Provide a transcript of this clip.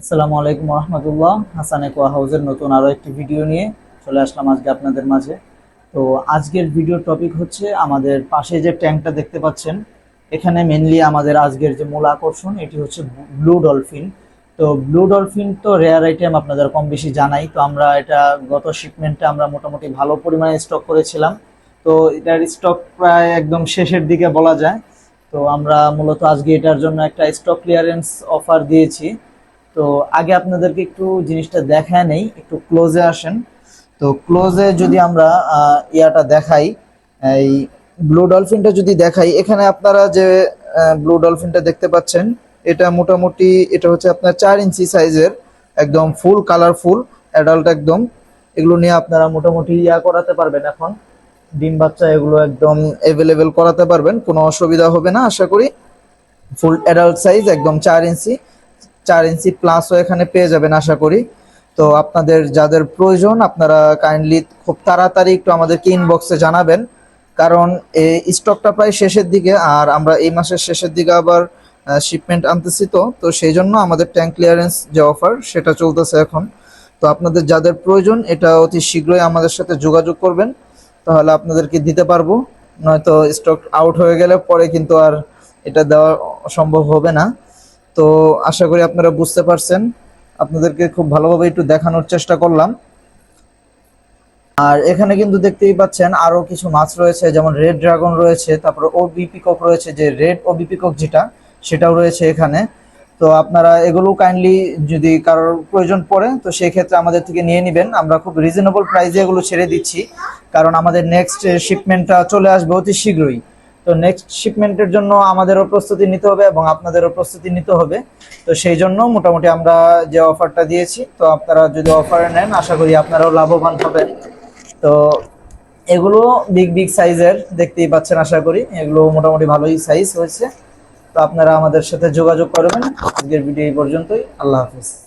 আসসালামু আলাইকুম রহমতুল্লাহ হাসান একোয়া হাউসের নতুন আরও একটি ভিডিও নিয়ে চলে আসলাম আজকে আপনাদের মাঝে। তো আজকের ভিডিওর টপিক হচ্ছে আমাদের পাশে যে ট্যাঙ্কটা দেখতে পাচ্ছেন, এখানে মেনলি আমাদের আজকের যে মূল আকর্ষণ, এটি হচ্ছে ব্লু ডলফিন তো ব্লু ডলফিন তো রেয়ার আইটেম আপনাদের কম বেশি জানাই। তো আমরা এটা গত শিপমেন্টে আমরা মোটামুটি ভালো পরিমাণে স্টক করেছিলাম। তো এটার স্টক প্রায় একদম শেষের দিকে বলা যায়। তো আমরা মূলত আজকে এটার জন্য একটা স্টক ক্লিয়ারেন্স অফার দিয়েছি। তো আগে আপনাদেরকে একটু জিনিসটা দেখায় নেই, একটু ক্লোজে আসেন। তো ক্লোজে যদি আমরা ইয়াটা দেখাই, এই ব্লু ডলফিনটা যদি দেখাই, এখানে আপনারা যে ব্লু ডলফিনটা দেখতে পাচ্ছেন, এটা মোটামুটি, এটা হচ্ছে আপনার চার ইঞ্চি সাইজের, একদম ফুল কালারফুল অ্যাডাল্ট একদম। এগুলো নিয়ে আপনারা মোটামুটি ইয়া করাতে পারবেন এখন। ডিম বাচ্চা এগুলো একদম অ্যাভেলেবেল করাতে পারবেন, কোনো অসুবিধা হবে না, আশা করি। ফুল অ্যাডাল্ট সাইজ একদম চার ইঞ্চি। চার ইঞ্চি প্লাসও এখানে পেয়ে যাবেন আশা করি। তো আপনাদের যাদের প্রয়োজন, আপনারা কাইন্ডলি খুব তাড়াতাড়ি একটু আমাদেরকে ইনবক্সে জানাবেন। কারণ এই স্টকটা প্রায় শেষের দিকে, আর আমরা এই মাসের শেষের দিকে আবার শিপমেন্ট আনতেছি তো। তো সেই জন্য আমাদের ট্যাঙ্ক ক্লিয়ারেন্স যে অফার সেটা চলতেছে এখন। তো আপনাদের যাদের প্রয়োজন, এটা অতি শীঘ্রই আমাদের সাথে যোগাযোগ করবেন। তাহলে আপনাদেরকে দিতে পারব। নয়তো স্টক আউট হয়ে গেলে পরে কিন্তু আর এটা দেওয়া সম্ভব হবে না। তো আশা করি আপনারা বুঝতে পারছেন। আপনাদেরকে খুব ভালোভাবে একটু দেখানোর চেষ্টা করলাম। আর এখানে কিন্তু দেখতেই পাচ্ছেন আরও কিছু মাছ রয়েছে, যেমন রেড ড্রাগন রয়েছে, তারপর ও বিপিকক রয়েছে, যে রেড ও বিপিকক যেটা, সেটাও রয়েছে এখানে। তো আপনারা এগুলো কাইন্ডলি যদি কারোর প্রয়োজন পড়ে, তো সেই ক্ষেত্রে আমাদের থেকে নিয়ে নেবেন। আমরা খুব রিজনেবল প্রাইসে এগুলো ছেড়ে দিচ্ছি, কারণ আমাদের নেক্সট শিপমেন্টটা চলে আসবে অতি শীঘ্রই। তো নেক্সট শিপমেন্টের জন্য আমাদেরও প্রস্তুতি নিতে হবে এবং আপনাদেরও প্রস্তুতি নিতে হবে। তো সেই জন্য মোটামুটি আমরা যে অফারটা দিয়েছি, তো আপনারা যদি অফারে নেন, আশা করি আপনারাও লাভবান হবেন। তো এগুলো বিগ বিগ সাইজের দেখতেই পাচ্ছেন, আশা করি। এগুলো মোটামুটি ভালোই সাইজ হয়েছে। তো আপনারা আমাদের সাথে যোগাযোগ করবেন। আজকের ভিডিও এই পর্যন্তই। আল্লাহ হাফিজ।